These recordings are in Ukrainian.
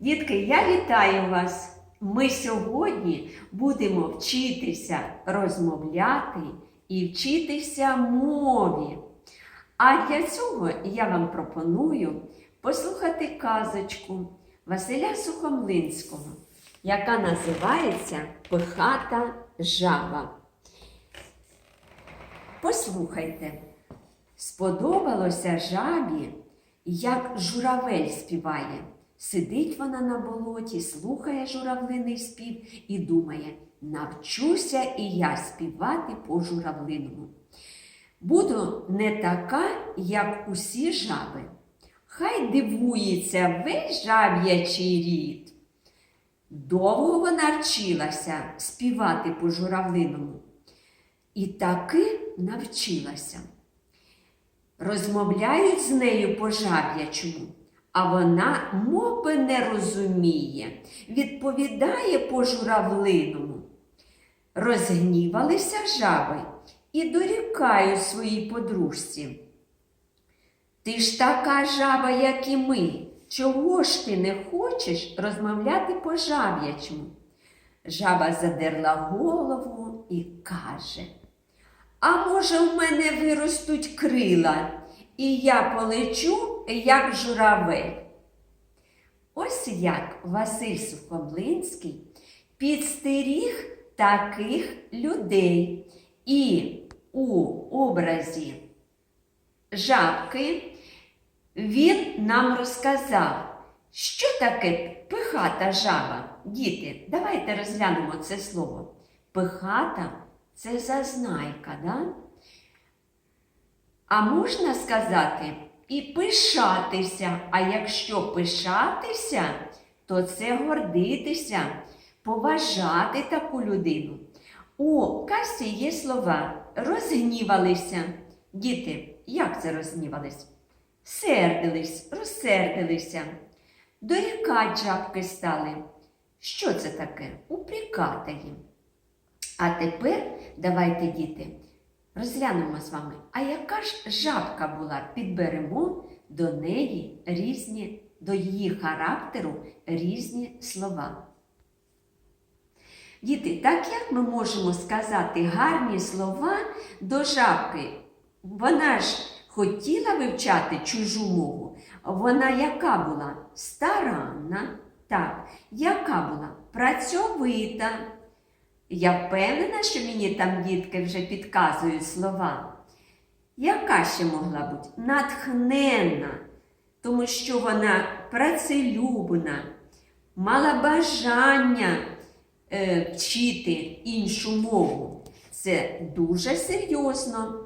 Дітки, я вітаю вас! Ми сьогодні будемо вчитися розмовляти і вчитися мові. А для цього я вам пропоную послухати казочку Василя Сухомлинського, яка називається Пихата жаба. Послухайте, сподобалося жабі, як журавель співає. Сидить вона на болоті, слухає журавлиний спів і думає, навчуся і я співати по журавлиному. Буду не така, як усі жаби. Хай дивується весь жаб'ячий рід. Довго вона вчилася співати по журавлиному. І таки навчилася. Розмовляють з нею по жаб'ячому, а вона мови не розуміє, відповідає по журавлиному. Розгнівалися жаби і дорікають своїй подружці. Ти ж така жаба, як і ми. Чого ж ти не хочеш розмовляти по жаб'ячому? Жаба задерла голову і каже, а може, в мене виростуть крила, і я полечу, як журавель. Ось як Василь Сухомлинський підстеріг таких людей і у образі жабки він нам розказав, що таке пихата жаба. Діти, давайте розглянемо це слово. Пихата це зазнайка, да? А можна сказати і пишатися. А якщо пишатися, то це гордитися, поважати таку людину. У касі є слова розгнівалися. Діти, як це розгнівались? Сердились, розсердилися. Дорікать жабки стали. Що це таке? Упрікати їм. А тепер давайте, діти, розглянемо з вами, а яка ж жабка була? Підберемо до неї різні, до її характеру різні слова. Діти, так як ми можемо сказати гарні слова до жабки? Вона ж хотіла вивчати чужу мову. Вона яка була? Старанна, так, яка була? Працьовита. Я впевнена, що мені там дітки вже підказують слова. Яка ще могла бути? Натхненна, тому що вона працелюбна, мала бажання е, вчити іншу мову. Це дуже серйозно.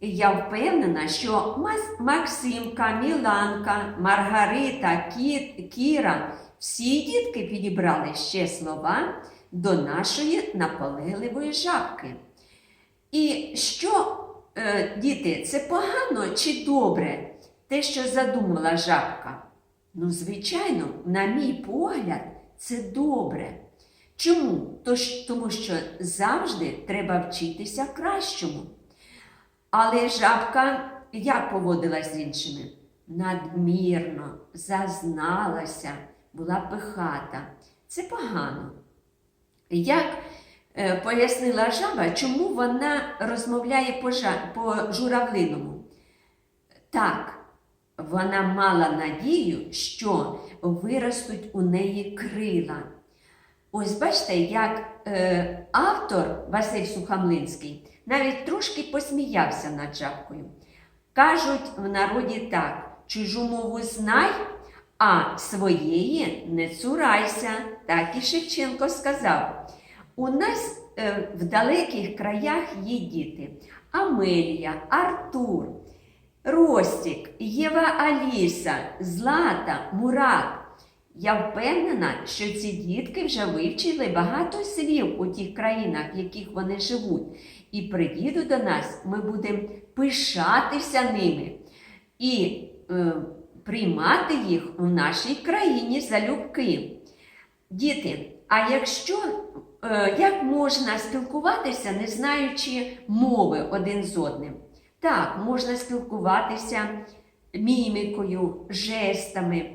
Я впевнена, що Максимка, Міланка, Маргарита, Кі- Кіра всі дітки підібрали ще слова до нашої наполегливої жабки. І що, е, діти, це погано чи добре те, що задумала жабка? Ну, звичайно, на мій погляд, це добре. Чому? Тож, тому що завжди треба вчитися кращому. Але жабка як поводилась з іншими? Надмірно, зазналася, була пихата. Це погано. Як е, пояснила жаба, чому вона розмовляє по, по журавлиному? Так, вона мала надію, що виростуть у неї крила. Ось бачите, як е, автор Василь Сухомлинський навіть трошки посміявся над жабкою. Кажуть в народі так: чужу мову знай, а своєї не цурайся. Так і Шевченко сказав. У нас е, в далеких краях є діти Амелія, Артур, Ростік, Єва Аліса, Злата, Мурат. Я впевнена, що ці дітки вже вивчили багато слів у тих країнах, в яких вони живуть. І приїдуть до нас, ми будемо пишатися ними і е, приймати їх у нашій країні залюбки. Діти, а якщо е, як можна спілкуватися, не знаючи мови один з одним? Так, можна спілкуватися мімікою, жестами.